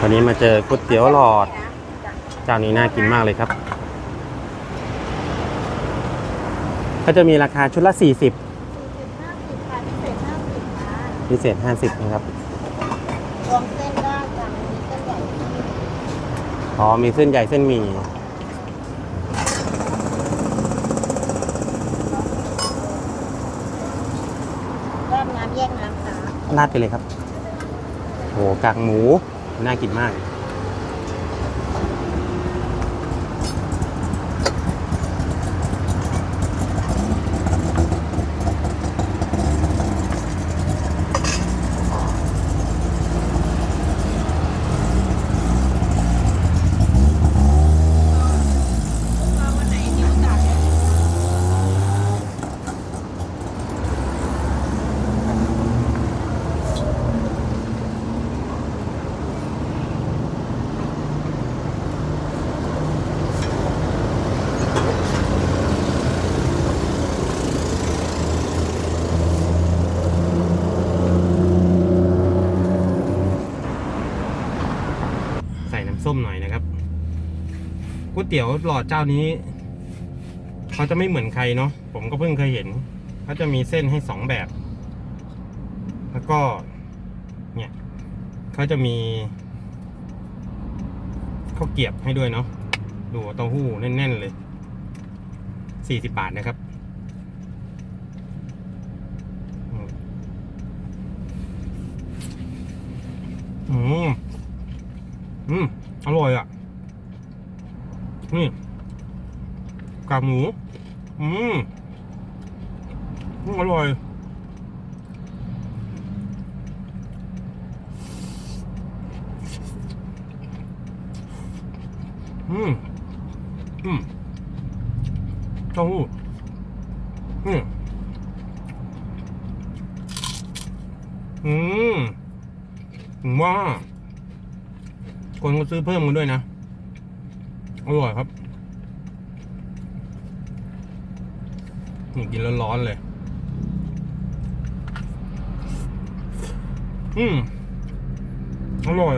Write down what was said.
วันนี้มาเจอก๋วยเตี๋ยวหลอด เจ้านี้น่ากินมากเลยครับ ก็จะมีราคาชุดละ 40สี่สิบห้าสิบค่ะพิเศษห้าสิบค่ะพิเศษ 50 นะครับ รวมเส้นได้ค่ะมีเส้นใหญ่อ๋อ มีเส้นใหญ่เส้นหมี่แยกน้ำแยกน้ำค่ะราดไปเลยครับ โหกากหมู น่ากินมาก ใส้มหน่อยนะครับก๋วยเตี๋ยวหลอดเจ้านี้เขาจะไม่เหมือนใครเนาะผมก็เพิ่งเคยเห็นเขาจะมีเส้นให้สองแบบ แล้วก็ เนี่ยเขาจะมีข้าวเกียบให้ด้วยเนาะดูเต้าหู้แน่นๆเลยสี่สิบบาทนะครับอืมอืม อร่อยอะ นี่กากหมู อืมอร่อย อืม อืมเต้าหู้นี่อืมว่า คนก็ซื้อเพิ่มกันด้วยนะ อร่อยครับนี่กินร้อนๆเลย อืมอร่อย